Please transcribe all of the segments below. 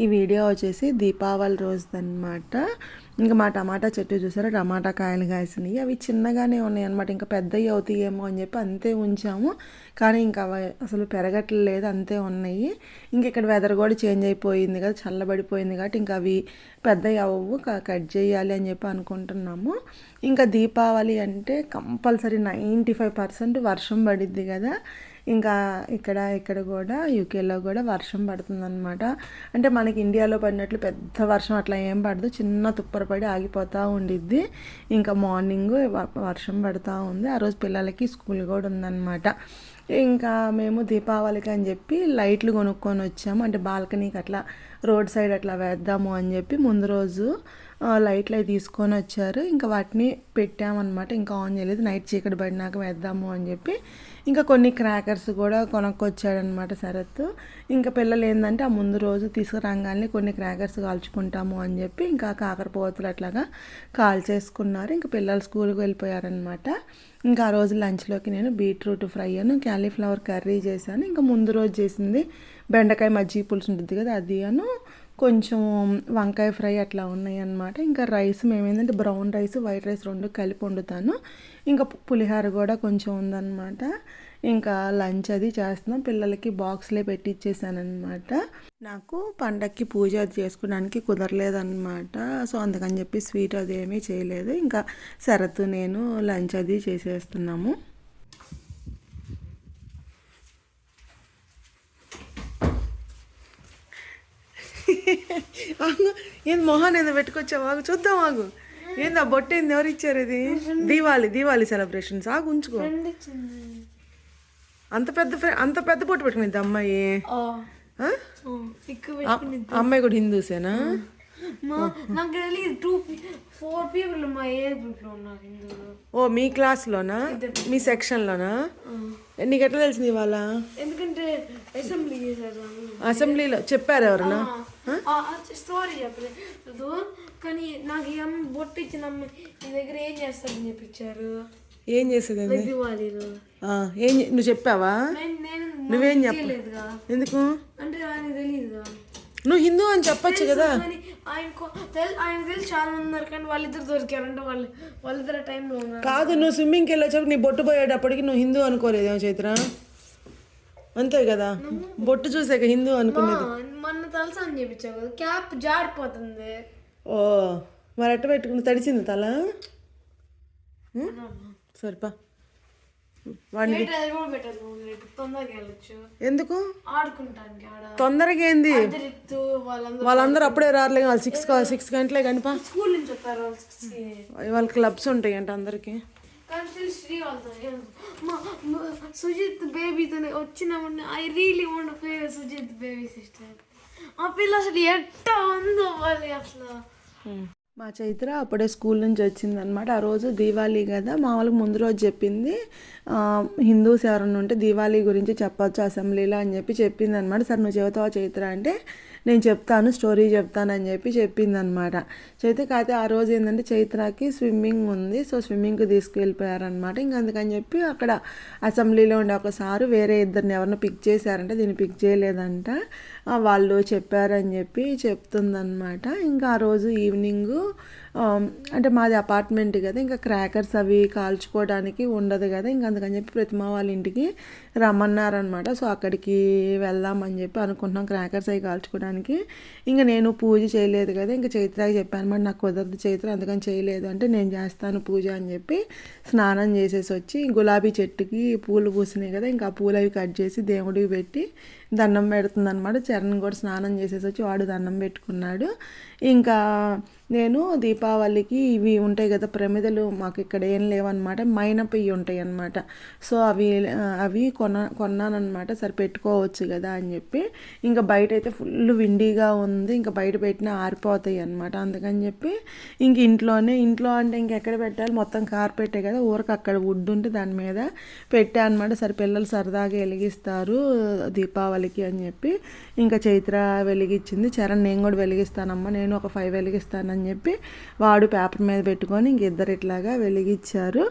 ఈ వీడియో వచ్చేసి దీపావళి రోజుదన్నమాట ఇంకా మా టమాటా చెట్టు చూసారా? టమాటా కాయలు కాసినాయి. అవి చిన్నగానే ఉన్నాయి అనమాట ఇంకా పెద్దవి అవుతాయేమో అని చెప్పి అంతే ఉంచాము. కానీ ఇంకా అవి అసలు పెరగట్లేదు అంతే ఉన్నాయి. ఇంక ఇక్కడ వెదర్ కూడా చేంజ్ అయిపోయింది కదా చల్లబడిపోయింది కాబట్టి ఇంకా అవి పెద్దవి అవ్వవు కట్ చేయాలి అని చెప్పి అనుకుంటున్నాము. ఇంకా దీపావళి అంటే కంపల్సరీ నైంటీ ఫైవ్ పర్సెంట్ వర్షం పడిద్ది కదా. ఇంకా ఇక్కడ ఇక్కడ కూడా యూకేలో కూడా వర్షం పడుతుందన్నమాట. అంటే మనకి ఇండియాలో పడినట్లు పెద్ద వర్షం అట్లా ఏం పడదు. చిన్న తుప్పర పడి ఆగిపోతూ ఉండిద్ది. ఇంకా మార్నింగ్ వర్షం పడుతూ ఉంది. ఆ రోజు పిల్లలకి స్కూల్ కూడా ఉందన్నమాట. ఇంకా మేము దీపావళికి అని చెప్పి లైట్లు కొనుక్కొని వచ్చాము. అంటే బాల్కనీకి అట్లా రోడ్ సైడ్ అట్లా వేద్దాము అని చెప్పి ముందు రోజు లైట్లు అవి తీసుకొని వచ్చారు. ఇంకా వాటిని పెట్టామన్నమాట. ఇంకా ఆన్ చేయలేదు. నైట్ చీకటి పడినాక వేద్దాము అని చెప్పి ఇంకా కొన్ని క్రాకర్స్ కూడా కొనుక్కొచ్చాడనమాట శరత్. ఇంకా పిల్లలు ఏంటంటే ఆ ముందు రోజు తీసుకురాగానే కొన్ని క్రాకర్స్ కాల్చుకుంటాము అని చెప్పి ఇంకా కాకరపోతులు అట్లాగా కాల్చేసుకున్నారు. ఇంకా పిల్లలు స్కూల్కి వెళ్ళిపోయారనమాట ఇంకా ఆ రోజు లంచ్లోకి నేను బీట్రూట్ ఫ్రై అను క్యాలీఫ్లవర్ కర్రీ చేశాను. ఇంకా ముందు రోజు చేసింది బెండకాయ మజ్జిగ పులుసు ఉంటుంది కదా అది అను కొంచెం వంకాయ ఫ్రై అట్లా ఉన్నాయి అన్నమాట ఇంకా రైస్ మేము ఏంటంటే బ్రౌన్ రైస్ వైట్ రైస్ రెండు కలిపి వండుతాను. ఇంకా పులిహోర కూడా కొంచెం ఉందన్నమాట. ఇంకా లంచ్ అది చేస్తున్నాం. పిల్లలకి బాక్స్లే పెట్టిచ్చేసానమాట నాకు పండక్కి పూజ అది చేసుకోవడానికి కుదరలేదన్నమాట. సో అందుకని చెప్పి స్వీట్ అది ఏమీ చేయలేదు. ఇంకా శరత్ నేను లంచ్ అది చేసేస్తున్నాము ఆగు, ఏంది మొహాన్ ఏదో పెట్టుకొచ్చావు? ఆగు చూద్దాం ఆగు. ఏంది ఆ బొట్ట ఏంది? ఎవరు ఇచ్చారు ఇది? దీవాలి దీవాలి సెలబ్రేషన్స్. ఆగు ఉంచుకో. అంత పెద్ద అంత పెద్ద బొట్టు పెట్టుకునేది అమ్మాయి? అమ్మాయి కూడా హిందూసేనా? మా నాకు తెలియదు టూ ఫోర్ పీపుల్ మా ఏజ్ గ్రూప్లో ఉన్నారు హిందువులు? ఓ మీ క్లాస్లోనా మీ సెక్షన్లోనా నీకు ఎట్లా తెలిసింది ఇవాళ? ఎందుకంటే అసెంబ్లీ అసెంబ్లీలో చెప్పారు ఎవరన్నా? స్టోరీ చెప్పలేదు కానీ నాకు అమ్మ బొట్టు ఇచ్చిన నీ దగ్గర ఏం చేస్తారని చెప్పించారు? ఏం చేసేది? దివాళీలో ఏం నువ్వు చెప్పావా? నువ్వేం నాకు చెప్ప తెలియలేదుగా ఎందుకు? అంటే ఆయన తెలియదుగా. నువ్వు హిందూ అని చెప్పొచ్చు కదా. ఆయన తెల్ ఆయన తెలిసి చాలా మంది ఉన్నారు కానీ వాళ్ళిద్దరు దొరికారంటే వాళ్ళు వాళ్ళిద్దరు టైంలో కాదు నువ్వు స్విమ్మింగ్కి వెళ్ళొచ్చావు నీ బొట్టు పోయేటప్పటికి నువ్వు హిందూ అనుకోలేదేమో చైత్ర? అంతే కదా. బొట్టు చూసాక హిందూ అనుకునేది. మొన్న తెలుసా అని చెప్పించావు కదా క్యాప్ జారిపోతుంది. ఓ మరి ఎట్ట పెట్టుకుని తడిచింది తల? సరిపా వాడిని ఎందుకు? తొందరగా ఏంది? వాళ్ళందరూ. అప్పుడే రారులే వాళ్ళు సిక్స్ సిక్స్ గంటలే కనిపా స్కూల్ నుంచి వస్తారు వాళ్ళు six కి. వాళ్ళ క్లబ్స్ ఉంటాయి అంట అందరికి. కానీ తెలిసి శ్రీ వాళ్ళతో మా సుజిత్ బేబీతో వచ్చినామని I really want play Sujith baby sister ఆ పిల్ల అసలు ఎట్టా ఉందో వాళ్ళు అసలు. మా చైత్ర అప్పుడే స్కూల్ నుంచి వచ్చిందనమాట ఆ రోజు దీవాళీ కదా మా వాళ్ళకి ముందు రోజు చెప్పింది. హిందూస్ ఎవరన్నా ఉంటే దీవాళీ గురించి చెప్పొచ్చు అసెంబ్లీలో అని చెప్పి చెప్పింది అనమాట సార్ నువ్వు చెబుతావా చైత్ర? అంటే నేను చెప్తాను స్టోరీ చెప్తానని చెప్పి చెప్పింది అనమాట చైత్ర అయితే ఆ రోజు ఏంటంటే చైత్రకి స్విమ్మింగ్ ఉంది. సో స్విమ్మింగ్కి తీసుకెళ్ళిపోయారనమాట. ఇంక అందుకని చెప్పి అక్కడ అసెంబ్లీలో ఉండే ఒక సారు వేరే ఇద్దరిని ఎవరినో పిక్ చేశారంటే దీన్ని పిక్ చేయలేదంట. వాళ్ళు చెప్పారని చెప్పి చెప్తుందనమాట. ఇంకా ఆ రోజు ఈవినింగ్ అంటే మాది అపార్ట్మెంట్ కదా ఇంకా క్రాకర్స్ అవి కాల్చుకోవడానికి ఉండదు కదా ఇంకా అందుకని చెప్పి ప్రతిమా వాళ్ళ ఇంటికి రమ్మన్నారనమాట సో అక్కడికి వెళ్దామని చెప్పి అనుకుంటున్నాం. క్రాకర్స్ అవి కాల్చుకోవడానికి. ఇంకా నేను పూజ చేయలేదు కదా ఇంకా చైత్రకి చెప్పాను. అనమాట నాకు కుదరదు చైత్ర అందుకని చేయలేదు. అంటే నేను చేస్తాను పూజ అని చెప్పి స్నానం చేసేసి వచ్చి గులాబీ చెట్టుకి పూలు పూసినాయి కదా ఇంకా ఆ పూలు అవి కట్ చేసి దేవుడికి పెట్టి దండం పెడుతుందనమాట చరణ్ కూడా స్నానం చేసేసి వచ్చి వాడు దండం పెట్టుకున్నాడు. ఇంకా నేను దీపావళికి ఇవి ఉంటాయి కదా ప్రమిదలు మాకు ఇక్కడ ఏం లేవన్నమాట. మైనపు ఇవి ఉంటాయి అన్నమాట సో అవి అవి కొన కొన్నానమాట సరే పెట్టుకోవచ్చు కదా అని చెప్పి. ఇంకా బయట అయితే ఫుల్ విండీగా ఉంది. ఇంకా బయట పెట్టినా ఆరిపోతాయి అనమాట అందుకని చెప్పి ఇంక ఇంట్లోనే ఇంట్లో అంటే ఇంకెక్కడ పెట్టాలి? మొత్తం కార్పెట్టే కదా. ఊరికి అక్కడ వుడ్ ఉంటే దాని మీద పెట్టా అనమాట సరే పిల్లలు సరదాగా వెలిగిస్తారు దీపావళికి అని చెప్పి. ఇంకా చైత్ర వెలిగించింది. చరణ్ నేను కూడా వెలిగిస్తానమ్మా. నేను ఒక ఫైవ్ వెలిగిస్తానని చెప్పి వాడు పేపర్ మీద పెట్టుకొని ఇంక ఇద్దరు ఇట్లాగా వెలిగించారు.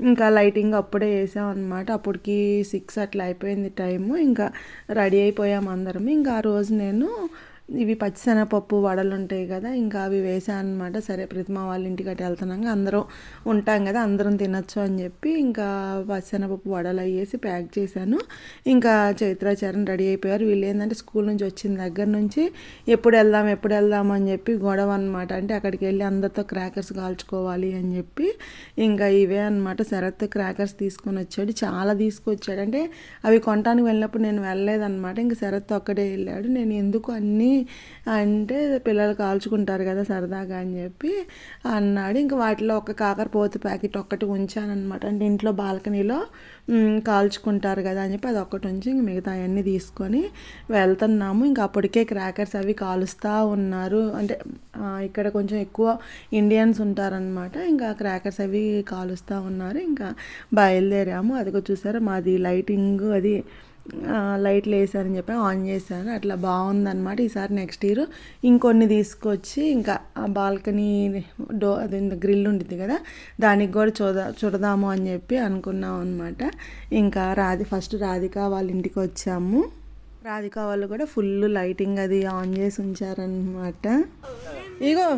ఇంకా లైటింగ్ అప్పుడే వేసాం అనమాట అప్పటికి సిక్స్ అట్లా అయిపోయింది టైము. ఇంకా రెడీ అయిపోయాం అందరం ఇంకా ఆ రోజు నేను ఇవి పచ్చిశనగపప్పు వడలు ఉంటాయి కదా ఇంకా అవి వేసాను అనమాట సరే ప్రతిమ వాళ్ళ ఇంటికి అటు వెళ్తున్నాక అందరం ఉంటాం కదా అందరం తినొచ్చు అని చెప్పి ఇంకా పచ్చిశనగపప్పు వడలు అయ్యేసి ప్యాక్ చేశాను. ఇంకా చైత్రాచారం రెడీ అయిపోయారు. వీళ్ళు ఏంటంటే స్కూల్ నుంచి వచ్చిన దగ్గర నుంచి ఎప్పుడు వెళ్దాం ఎప్పుడు వెళ్దాం అని చెప్పి గొడవ అనమాట అంటే అక్కడికి వెళ్ళి అందరితో క్రాకర్స్ కాల్చుకోవాలి అని చెప్పి ఇంకా ఇవే అనమాట శరత్ క్రాకర్స్ తీసుకొని వచ్చాడు. చాలా తీసుకొచ్చాడు. అంటే అవి కొనడానికి వెళ్ళినప్పుడు నేను వెళ్ళలేదన్నమాట. ఇంకా శరత్ ఒక్కడే వెళ్ళాడు. నేను ఎందుకు అన్నీ అంటే పిల్లలు కాల్చుకుంటారు కదా సరదాగా అని చెప్పి అన్నాడు. ఇంకా వాటిలో ఒక కాకరపోతు ప్యాకెట్ ఒక్కటి ఉంచానమాట అంటే ఇంట్లో బాల్కనీలో కాల్చుకుంటారు కదా అని చెప్పి అది ఒక్కటి ఉంచి ఇంక మిగతా అవన్నీ తీసుకొని వెళ్తున్నాము. ఇంకా అప్పటికే క్రాకర్స్ అవి కాలుస్తూ ఉన్నారు. అంటే ఇక్కడ కొంచెం ఎక్కువ ఇండియన్స్ ఉంటారనమాట ఇంకా క్రాకర్స్ అవి కాలుస్తూ ఉన్నారు. ఇంకా బయలుదేరాము. అదిగో చూసారా మాది లైటింగ్ అది లైట్లు వేసారని చెప్పి ఆన్ చేశారు. అట్లా బాగుందన్నమాట ఈసారి నెక్స్ట్ ఇయర్. ఇంకొన్ని తీసుకొచ్చి ఇంకా ఆ బాల్కనీ డో అది గ్రిల్ ఉంటుంది కదా దానికి కూడా చూద చూడదాము అని చెప్పి అనుకున్నాం అనమాట ఇంకా రాధి ఫస్ట్ రాధిక వాళ్ళ ఇంటికి వచ్చాము. రాధిక వాళ్ళు కూడా ఫుల్ లైటింగ్ అది ఆన్ చేసి ఉంచారనమాట ఇగో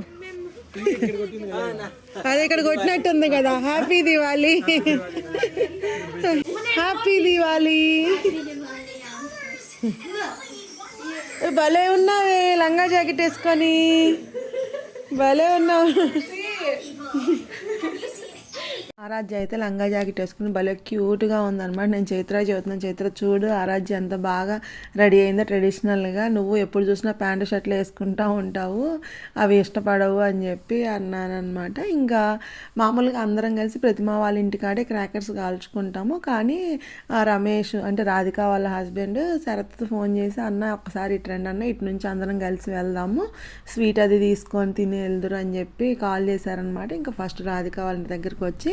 అది ఇక్కడ కొట్టినట్టుంది కదా. హ్యాపీ దివాలి హ్యాపీ దివాలి భలే ఉన్నావే లంగా జాకెట్ వేసుకొని. భలే ఉన్నావు. ఆరాధ్య అయితే లంగా జాకెట్ వేసుకుని భలే క్యూట్గా ఉందన్నమాట. నేను చైత్ర చెబుతున్నాను చైత్ర చూడు ఆరాధ్య ఎంత బాగా రెడీ అయిందో ట్రెడిషనల్గా. నువ్వు ఎప్పుడు చూసినా ప్యాంటు షర్ట్లు వేసుకుంటూ ఉంటావు. అవి ఇష్టపడవు అని చెప్పి అన్నానమాట ఇంకా మామూలుగా అందరం కలిసి ప్రతిమా వాళ్ళ ఇంటికాడే క్రాకర్స్ కాల్చుకుంటాము. కానీ రమేష్ అంటే రాధిక వాళ్ళ హస్బెండ్ శరత్ ఫోన్ చేసి అన్న ఒకసారి ఇటు రండి అన్న ఇటు నుంచి అందరం కలిసి వెళ్దాము. స్వీట్ అది తీసుకొని తిని వెళ్దురు అని చెప్పి కాల్ చేశారనమాట ఇంకా ఫస్ట్ రాధిక వాళ్ళ దగ్గరికి వచ్చి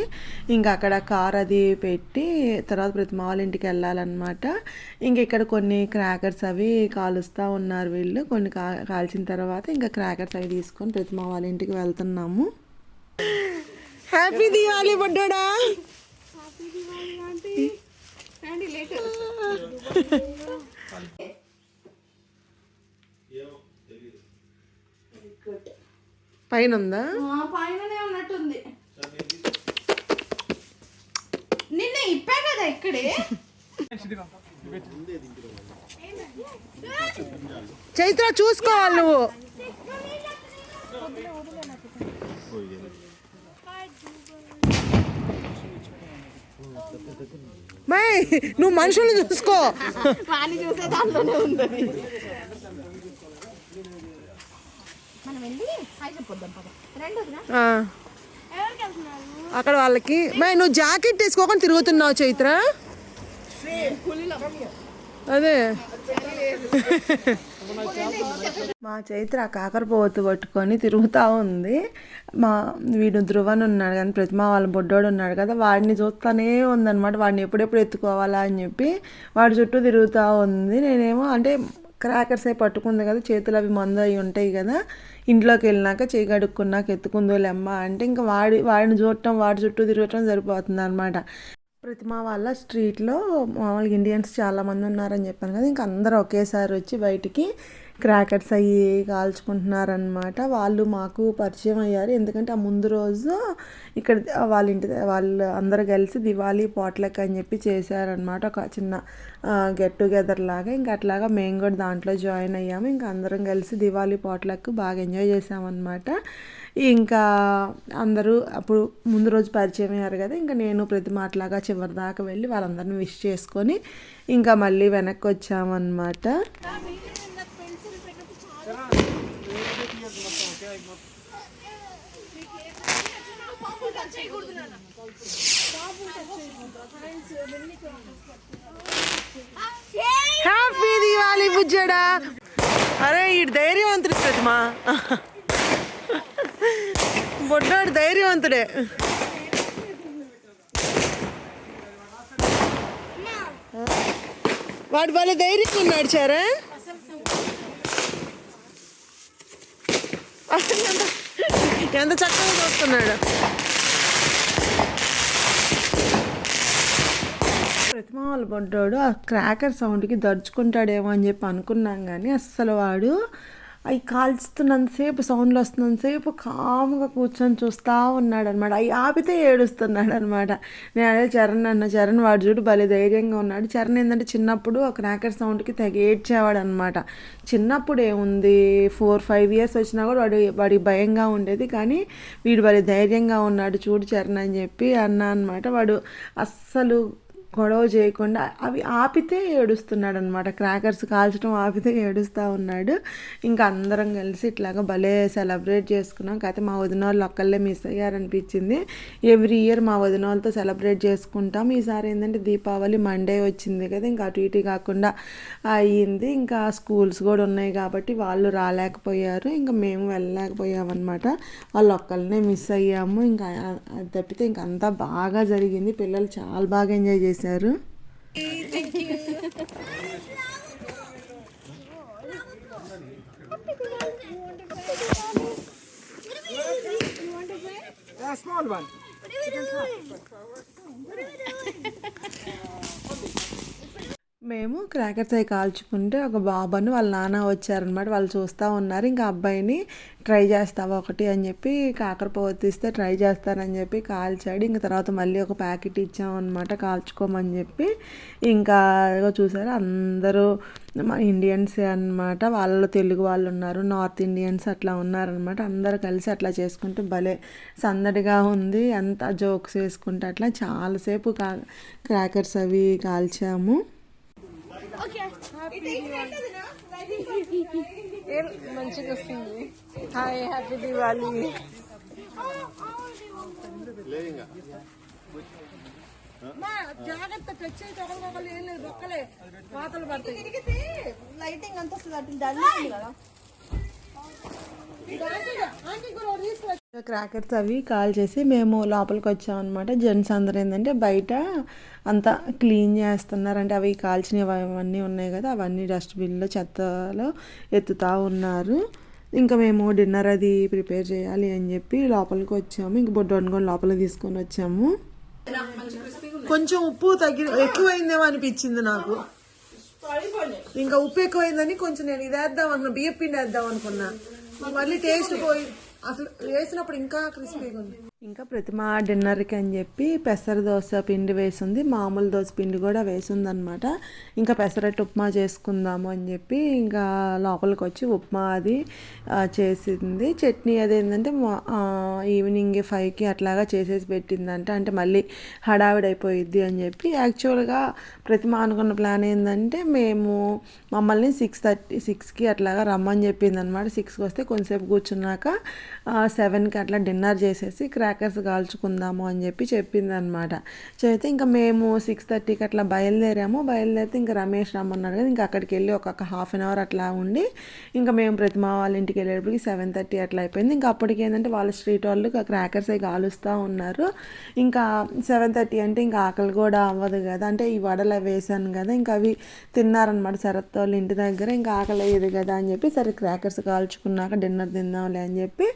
ఇంకా అక్కడ కార్ అది పెట్టి తర్వాత ప్రతిమా వాళ్ళ ఇంటికి వెళ్ళాలన్నమాట. ఇంక ఇక్కడ కొన్ని క్రాకర్స్ అవి కాలుస్తూ ఉన్నారు వీళ్ళు. కొన్ని కా కాల్చిన తర్వాత ఇంకా క్రాకర్స్ అవి తీసుకొని ప్రతిమా వాళ్ళ ఇంటికి వెళ్తున్నాము. హ్యాపీ దివాలి బుడ్డోడా! పైన ఉందా? పైననే ఉన్నట్టుంది నిన్న ఇప్పా కదా ఇక్కడే? చైత్ర చూసుకోవాలి నువ్వు. మై నువ్వు మనుషుల్ని చూసుకో. చూసే దాంట్లోనే ఉంది మనం వెళ్ళి హాయ్ చెప్పొద్దాం పద. రెండు వదినా ఆ, ఎవరికి వెళ్తున్నారు అక్కడ వాళ్ళకి. మే నువ్వు జాకెట్ వేసుకోకుండా తిరుగుతున్నావు చైత్ర? అదే. మా చైత్ర ఆ కాకరపోతు పట్టుకొని తిరుగుతూ ఉంది. మా వీడు ధ్రువన్ ఉన్నాడు కానీ ప్రతిమ వాళ్ళ బొడ్డోడు ఉన్నాడు కదా వాడిని చూస్తానే ఉందన్నమాట. వాడిని ఎప్పుడెప్పుడు ఎత్తుకోవాలా అని చెప్పి వాడి చుట్టూ తిరుగుతూ ఉంది. నేనేమో అంటే క్రాకర్స్ పట్టుకుంది కదా చేతులు అవి మందు అవి ఉంటాయి కదా ఇంట్లోకి వెళ్ళినాక చేయి కడుక్కున్నాక ఎత్తుకుందో లెమ్మ అంటే ఇంకా వాడి వాడిని చూడటం వాడి చుట్టూ తిరగటం సరిపోతుంది అనమాట ప్రతిమ వాళ్ళ స్ట్రీట్లో మామూలుగా ఇండియన్స్ చాలామంది ఉన్నారని చెప్పాను కదా ఇంకా అందరూ ఒకేసారి వచ్చి బయటికి క్రాకర్స్ అయ్యి కాల్చుకుంటున్నారనమాట వాళ్ళు మాకు పరిచయం అయ్యారు. ఎందుకంటే ఆ ముందు రోజు ఇక్కడ వాళ్ళ ఇంటి వాళ్ళు అందరూ కలిసి దివాళీ పోట్లక్ అని చెప్పి చేశారనమాట ఒక చిన్న గెట్ టుగెదర్ లాగా. ఇంకా అట్లాగా మేము కూడా దాంట్లో జాయిన్ అయ్యాము. ఇంకా అందరం కలిసి దివాళీ పోట్లకు బాగా ఎంజాయ్ చేసామన్నమాట ఇంకా అందరూ అప్పుడు ముందు రోజు పరిచయం అయ్యారు కదా. ఇంకా నేను ప్రతి మాటలాగా చివరి దాకా వెళ్ళి వాళ్ళందరిని విష్ చేసుకొని ఇంకా మళ్ళీ వెనక్కి వచ్చామన్నమాట. హ్యాపీ దివాలి బుజ్జడా. అరే ఈ ధైర్యవంతుడు ప్రతిమా. బొడ్డాడు ధైర్యవంతుడే. వాడు వాళ్ళ ధైర్యంగా ఉన్నాడు చరణ్ ఎంత చక్కగా చూస్తున్నాడు. ప్రతిమ వాళ్ళ పడ్డాడు. ఆ క్రాకర్ సౌండ్కి దడుచుకుంటాడేమో అని చెప్పి అనుకున్నాం కానీ అస్సలు వాడు అవి కాల్చుతున్నంతసేపు సౌండ్లు వస్తున్నంతసేపు కాముగా కూర్చొని చూస్తూ ఉన్నాడు అనమాట అవి ఆపితే ఏడుస్తున్నాడు అనమాట నేను అదే చరణ్ అన్న చరణ్ వాడు చూడు భలే ధైర్యంగా ఉన్నాడు. చరణ్ ఏంటంటే చిన్నప్పుడు ఆ క్రాకర్ సౌండ్కి తెగ ఏడ్చేవాడు అనమాట చిన్నప్పుడు ఏముంది? ఫోర్ ఫైవ్ ఇయర్స్ వచ్చినా కూడా వాడు వాడికి భయంగా ఉండేది. కానీ వీడు భలే ధైర్యంగా ఉన్నాడు చూడు చరణ్ అని చెప్పి అన్నా అనమాట వాడు అస్సలు గొడవ చేయకుండా అవి ఆపితే ఏడుస్తున్నాడు అనమాట క్రాకర్స్ కాల్చడం ఆపితే ఏడుస్తూ ఉన్నాడు. ఇంకా అందరం కలిసి ఇట్లాగా భలే సెలబ్రేట్ చేసుకున్నాం. కాకపోతే మా వదిన వాళ్ళు ఒక్కళ్ళే మిస్ అయ్యారనిపించింది. ఎవ్రీ ఇయర్ మా వదిన వాళ్ళతో సెలబ్రేట్ చేసుకుంటాం. ఈసారి ఏంటంటే దీపావళి మండే వచ్చింది కదా ఇంకా అటు ఇటు కాకుండా అయ్యింది. ఇంకా స్కూల్స్ కూడా ఉన్నాయి కాబట్టి వాళ్ళు రాలేకపోయారు. ఇంకా మేము వెళ్ళలేకపోయామన్నమాట. వాళ్ళు ఒక్కళ్ళనే మిస్ అయ్యాము. ఇంకా అది తప్పితే ఇంకా అంతా బాగా జరిగింది. పిల్లలు చాలా బాగా ఎంజాయ్ చేశారు A small one. మేము క్రాకర్స్ అవి కాల్చుకుంటే ఒక బాబాను వాళ్ళ నాన్న వచ్చారనమాట వాళ్ళు చూస్తూ ఉన్నారు. ఇంకా అబ్బాయిని ట్రై చేస్తావా ఒకటి అని చెప్పి కాకరపువ్వు తీస్తే ట్రై చేస్తానని చెప్పి కాల్చాడు. ఇంకా తర్వాత మళ్ళీ ఒక ప్యాకెట్ ఇచ్చామన్నమాట. కాల్చుకోమని చెప్పి ఇంకా చూసారు? అందరూ మా ఇండియన్సే అనమాట వాళ్ళు తెలుగు వాళ్ళు ఉన్నారు. నార్త్ ఇండియన్స్ అట్లా ఉన్నారనమాట అందరూ కలిసి అట్లా చేసుకుంటూ భలే సందడిగా ఉంది. అంతా జోక్స్ వేసుకుంటే అట్లా చాలాసేపు కా క్రాకర్స్ అవి కాల్చాము. మంచిగా వస్తుంది? హాయ్ హ్యాపీ దివాలి జాగ్రత్త టచ్ అయితే ఒకరికొకరు ఏం లేదు ఒక్కలే. వాతలు పడతాయి. లైటింగ్ అంతా వస్తుంది అటు డల్ కదా. క్రాకర్స్ అవి కాల్ చేసి మేము లోపలికి వచ్చామన్నమాట జెంట్స్ అందరూ ఏంటంటే బయట అంతా క్లీన్ చేస్తున్నారు అంటే అవి కాల్చినవి అవన్నీ ఉన్నాయి కదా అవన్నీ డస్ట్బిన్లో చెత్తలో ఎత్తుతా ఉన్నారు. ఇంకా మేము డిన్నర్ అది ప్రిపేర్ చేయాలి అని చెప్పి లోపలికి వచ్చాము. ఇంక బొడ్డు వండుకొని లోపలికి తీసుకొని వచ్చాము. కొంచెం ఉప్పు తగ్గి ఎక్కువైందేమో అనిపించింది నాకు. ఇంకా ఉప్పు ఎక్కువైందని కొంచెం నేను ఇది వేద్దాం అనుకున్నా బియ్యం పిండి వేద్దాం అనుకున్నా. మళ్ళీ టేస్ట్ పోయి అసలు వేసినప్పుడు ఇంకా క్రిస్పీగా ఉంది. ఇంకా ప్రతిమా డిన్నర్కి అని చెప్పి పెసర దోశ పిండి వేసింది. మామూలు దోశ పిండి కూడా వేసింది అనమాట ఇంకా పెసరట్టు ఉప్మా చేసుకుందాము అని చెప్పి ఇంకా లోపలికి వచ్చి ఉప్మా అది చేసింది. చట్నీ అది ఏంటంటే ఈవినింగ్ ఫైవ్కి అట్లాగా చేసేసి పెట్టిందంట. అంటే మళ్ళీ హడావిడైపోయిద్ది అని చెప్పి. యాక్చువల్గా ప్రతిమ అనుకున్న ప్లాన్ ఏంటంటే మేము మమ్మల్ని సిక్స్ థర్టీ సిక్స్కి అట్లాగా రమ్మని చెప్పింది అనమాట సిక్స్కి వస్తే కొంతసేపు కూర్చున్నాక సెవెన్కి అట్లా డిన్నర్ చేసేసి క్రాకర్స్ కాల్చుకుందాము అని చెప్పి చెప్పింది అనమాట చెప్తే ఇంకా మేము సిక్స్ థర్టీకి అట్లా బయలుదేరాము. బయలుదేరితే ఇంకా రమేష్ రమ్మన్నాడు కదా ఇంకా అక్కడికి వెళ్ళి ఒక హాఫ్ అన్ అవర్ అట్లా ఉండి ఇంకా మేము ప్రతిమ వాళ్ళ ఇంటికి వెళ్ళేటప్పటికి సెవెన్ థర్టీ అట్లా అయిపోయింది. ఇంకా అప్పటికి ఏంటంటే వాళ్ళ స్ట్రీట్ వాళ్ళు క్రాకర్స్ అవి కాలుస్తూ ఉన్నారు. ఇంకా సెవెన్ థర్టీ అంటే ఇంకా ఆకలి కూడా అవ్వదు కదా. అంటే ఈ వడలు వేసాను కదా ఇంకా అవి తిన్నారనమాట శరత్ వాళ్ళ ఇంటి దగ్గర. ఇంకా ఆకలి అయ్యేది కదా అని చెప్పి సరే క్రాకర్స్ కాల్చుకున్నాక డిన్నర్ తిందాంలే అని చెప్పి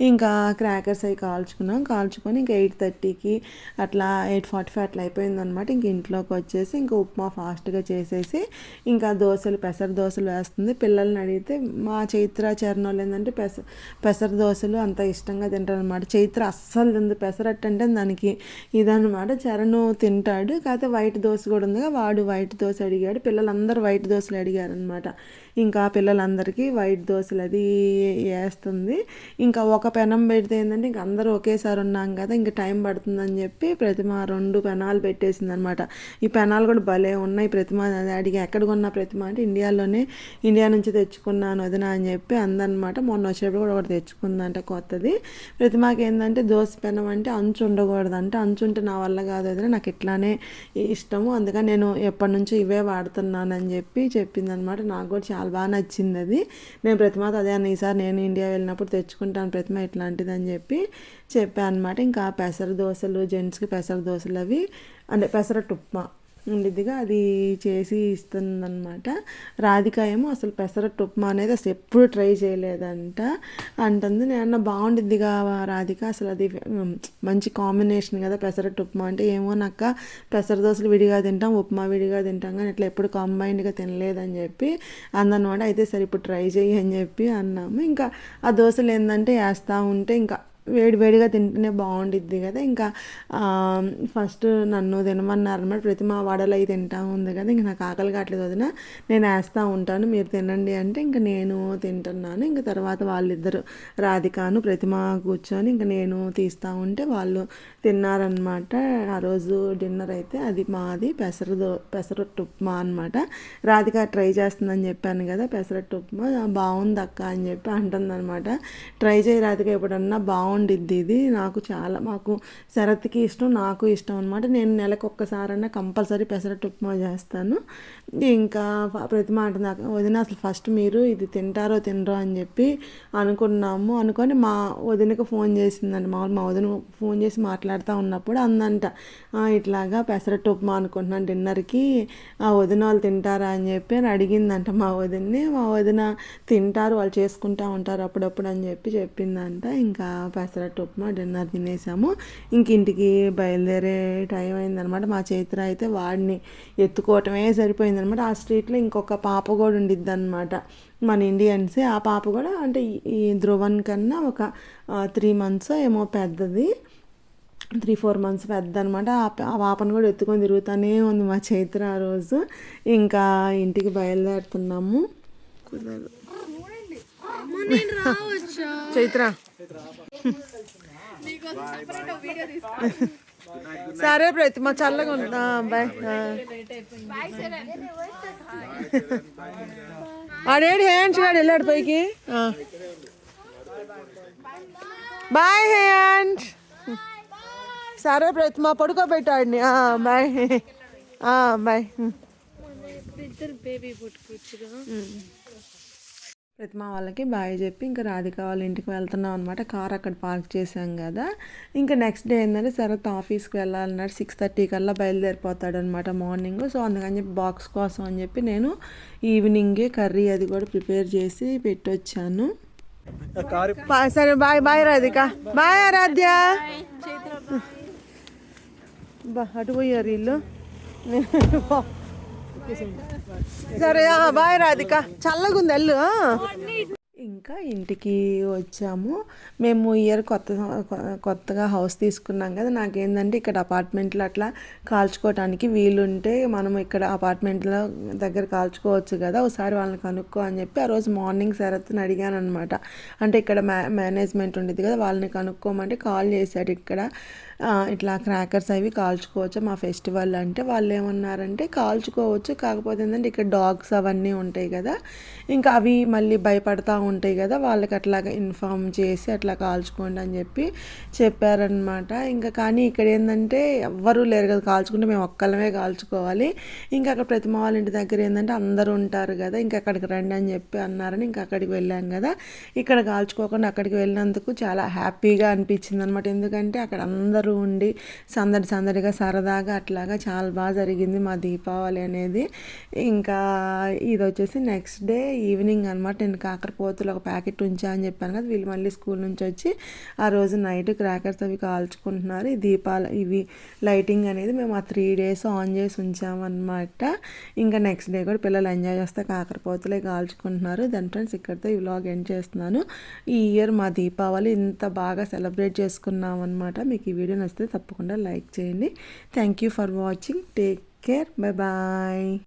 ఇంకా క్రాకర్స్ అవి కాల్చుకున్నాం. కాల్చుకొని ఇంకా ఎయిట్ థర్టీకి అట్లా ఎయిట్ ఫార్టీ ఫైవ్ అట్లా అయిపోయింది అనమాట ఇంక ఇంట్లోకి వచ్చేసి ఇంకా ఉప్మా ఫాస్ట్గా చేసేసి ఇంకా దోశలు పెసర దోశలు వేస్తుంది. పిల్లల్ని అడిగితే మా చైత్ర చరణాలు ఏంటంటే పెస పెసర దోశలు అంత ఇష్టంగా తింటారు అనమాట చైత్ర అస్సలు తింది పెసరట్టు అంటే దానికి ఇదనమాట. చరణు తింటాడు. కాకపోతే వైట్ దోశ కూడా ఉందిగా వాడు వైట్ దోశ అడిగాడు. పిల్లలందరూ వైట్ దోశలు అడిగారు అనమాట ఇంకా పిల్లలందరికీ వైట్ దోశలు అది వేస్తుంది. ఇంకా ఒక పెనం పెడితే ఏంటంటే ఇంక అందరూ ఒకేసారి ఉన్నాం కదా ఇంకా టైం పడుతుందని చెప్పి ప్రతిమ రెండు పెనాలు పెట్టేసింది అనమాట ఈ పెనాలు కూడా భలే ఉన్నాయి ప్రతిమ. అడిగి ఎక్కడ కొన్నా ప్రతిమ అంటే ఇండియాలోనే ఇండియా నుంచి తెచ్చుకున్నాను వదిన అని చెప్పి అందనమాట మొన్న వచ్చేటప్పుడు కూడా ఒకటి తెచ్చుకుందంట కొత్తది. ప్రతిమాకి ఏంటంటే దోశ పెనం అంటే అంచు ఉండకూడదు అంటే అంచు ఉంటే నా వల్ల కాదు వదిన నాకు ఇట్లానే ఇష్టము. అందుకని నేను ఎప్పటి నుంచో ఇవే వాడుతున్నానని చెప్పి చెప్పింది అనమాట నాకు కూడా చాలా బాగా నచ్చింది అది నేను ప్రతిమతో అదే అన్న ఈసారి నేను ఇండియా వెళ్ళినప్పుడు తెచ్చుకుంటాను ప్రతిమ ఇట్లాంటిది అని చెప్పి చెప్పాను అనమాట ఇంకా పెసర దోశలు జెంట్స్కి పెసర దోశలు అవి అంటే పెసరట్టు ఉప్మా ఉండిద్దిగా. అది చేసి ఇస్తుందన్నమాట. రాధిక ఏమో అసలు పెసరట్టు ఉప్మా అనేది అసలు ఎప్పుడు ట్రై చేయలేదంట. అంటుంది నేను బాగుండిద్దిగా రాధిక అసలు అది మంచి కాంబినేషన్ కదా పెసరట్టు ఉప్మా అంటే. ఏమో నక్క పెసర దోశలు విడిగా తింటాం ఉప్మా విడిగా తింటాం కానీ ఇట్లా ఎప్పుడు కాంబైన్డ్గా తినలేదని చెప్పి అందనమాట. అయితే సరే ఇప్పుడు ట్రై చేయి అని చెప్పి అన్నాము. ఇంకా ఆ దోశలు ఏంటంటే వేస్తూ ఉంటే ఇంకా వేడివేడిగా తింటేనే బాగుండిద్ది కదా. ఇంకా ఫస్ట్ నన్ను తినమన్నారు అనమాట ప్రతిమ వడలు అవి తింటా ఉంది కదా. ఇంకా నాకు ఆకలి కావట్లేదు వదిన. నేను వేస్తూ ఉంటాను మీరు తినండి అంటే ఇంకా నేను తింటున్నాను. ఇంకా తర్వాత వాళ్ళిద్దరు రాధికాను ప్రతిమ కూర్చొని ఇంకా నేను తీస్తూ ఉంటే వాళ్ళు తిన్నారనమాట ఆ రోజు డిన్నర్ అయితే అది మాది పెసరదో పెసరట్టు ఉప్మా అనమాట రాధిక ట్రై చేస్తుందని చెప్పాను కదా పెసరట్టు ఉప్మా. బాగుంది అక్క అని చెప్పి అంటుందన్నమాట. ట్రై చేయి రాధిక ఎప్పుడన్నా బాగుండిద్ది ఇది. నాకు చాలా మాకు శరత్కి ఇష్టం నాకు ఇష్టం అనమాట నేను నెలకు ఒక్కసారన్నా కంపల్సరీ పెసరట్టు ఉప్మా చేస్తాను. ఇంకా ప్రతి మాట నాకు వదిన అసలు ఫస్ట్ మీరు ఇది తింటారో తినరో అని చెప్పి అనుకున్నాము. అనుకొని మా వదినకు ఫోన్ చేసిందండి మామూలు మా వదిన ఫోన్ చేసి మాట్లాడుతూ ఉన్నప్పుడు అందంట. ఇట్లాగా పెసరట్టు ఉప్మా అనుకుంటున్నాను డిన్నర్కి. ఆ వదిన వాళ్ళు తింటారా అని చెప్పి అని అడిగిందంట మా వదిన్ని. మా వదిన తింటారు వాళ్ళు చేసుకుంటూ ఉంటారు అప్పుడప్పుడు అని చెప్పి చెప్పిందంట. ఇంకా పెసరట్టు ఉప్మా డిన్నర్ తినేసాము. ఇంక ఇంటికి బయలుదేరే టైం అయిందనమాట. మా చైత్ర అయితే వాడిని ఎత్తుకోవటమే సరిపోయిందనమాట. ఆ స్ట్రీట్లో ఇంకొక పాప కూడా ఉండిద్ది అనమాట మన ఇండియన్సే. ఆ పాప కూడా అంటే ఈ- ధ్రువన్ కన్నా ఒక త్రీ మంత్స్ ఏమో పెద్దది. త్రీ ఫోర్ మంత్స్ పెద్ద అనమాట ఆ పాపను కూడా ఎత్తుకొని తిరుగుతూనే ఉంది మా చైత్ర ఆ రోజు. ఇంకా ఇంటికి బయలుదేరుతున్నాము. కుదరదు. చైత్ర. సరే ప్రతిమ చల్లగా ఉందా. బాయ్. ఆడేడు హ్యాండ్స్ గాడు వెళ్ళాడు పైకి. బాయ్ హ్యాండ్ సరే ప్రతిమ పడుకోబెట్టాడిని బాయ్. బాయ్. ఇద్దరు బేబీ పుట్టుకొచ్చుగా. ప్రతిమ వాళ్ళకి బాయ్ చెప్పి ఇంకా రాధిక వాళ్ళ ఇంటికి వెళ్తున్నాం అనమాట కార్ అక్కడ పార్క్ చేసాం కదా. ఇంకా నెక్స్ట్ డే ఏంటంటే శరత్ ఆఫీస్కి వెళ్ళాలన్నాడు. సిక్స్ థర్టీ కల్లా బయలుదేరిపోతాడు అనమాట మార్నింగ్ సో అందుకని చెప్పి బాక్స్ కోసం అని చెప్పి నేను ఈవినింగే కర్రీ అది కూడా ప్రిపేర్ చేసి పెట్టొచ్చాను. సరే bye bye Radhika. Bye Aaradhya. బా అటు పోయారు వీళ్ళు. సరే బాయ్ రాధిక. చల్లగుంది అల్లు ఇంకా ఇంటికి వచ్చాము. మేము ఇయర్ కొత్త కొత్తగా హౌస్ తీసుకున్నాం కదా. నాకేంటంటే ఇక్కడ అపార్ట్మెంట్లో అట్లా కాల్చుకోవటానికి వీలుంటే మనం ఇక్కడ అపార్ట్మెంట్లో దగ్గర కాల్చుకోవచ్చు కదా. ఒకసారి వాళ్ళని కనుక్కో అని చెప్పి ఆ రోజు మార్నింగ్ శరత్ని అడిగాను అనమాట అంటే ఇక్కడ మే మేనేజ్మెంట్ ఉండేది కదా వాళ్ళని కనుక్కోమంటే కాల్ చేశాడు ఇక్కడ. ఇట్లా క్రాకర్స్ అవి కాల్చుకోవచ్చు. మా ఫెస్టివల్ అంటే వాళ్ళు ఏమన్నారంటే కాల్చుకోవచ్చు. కాకపోతే ఏంటంటే ఇక్కడ డాగ్స్ అవన్నీ ఉంటాయి కదా. ఇంకా అవి మళ్ళీ భయపడతా ఉంటాయి కదా. వాళ్ళకి అట్లాగా ఇన్ఫామ్ చేసి అట్లా కాల్చుకోండి అని చెప్పి చెప్పారనమాట ఇంకా కానీ ఇక్కడ ఏంటంటే ఎవ్వరూ లేరు కదా. కాల్చుకుంటే మేము ఒక్కళ్ళమే కాల్చుకోవాలి. ఇంకా అక్కడ ప్రతిమ వాళ్ళ ఇంటి దగ్గర ఏంటంటే అందరూ ఉంటారు కదా. ఇంకా అక్కడికి రండి అని చెప్పి అన్నారని ఇంకా అక్కడికి వెళ్ళాం కదా. ఇక్కడ కాల్చుకోకుండా అక్కడికి వెళ్ళినందుకు చాలా హ్యాపీగా అనిపించింది అనమాట ఎందుకంటే అక్కడ అందరూ ఉండి సందడి సందడిగా సరదాగా అట్లాగా చాలా బాగా జరిగింది మా దీపావళి అనేది. ఇంకా ఇది వచ్చేసి నెక్స్ట్ డే ఈవినింగ్ అనమాట నేను కాకరపోతులు ఒక ప్యాకెట్ ఉంచా అని చెప్పాను కదా వీళ్ళు మళ్ళీ స్కూల్ నుంచి వచ్చి ఆ రోజు నైట్ క్రాకర్స్ అవి కాల్చుకుంటున్నారు. ఈ దీపాలు ఇవి లైటింగ్ అనేది మేము ఆ త్రీ డేస్ ఆన్ చేసి ఉంచామన్నమాట ఇంకా నెక్స్ట్ డే కూడా పిల్లలు ఎంజాయ్ చేస్తే కాకరపోతులే కాల్చుకుంటున్నారు. దాని ఫ్రెండ్స్ ఇక్కడితో ఈ వ్లాగ్ ఎండ్ చేస్తున్నాను. ఈ ఇయర్ మా దీపావళి ఇంత బాగా సెలబ్రేట్ చేసుకున్నాం అనమాట మీకు ఈ వీడియో నచ్చితే తప్పకుండా లైక్ చేయండి. Thank you for watching take care bye bye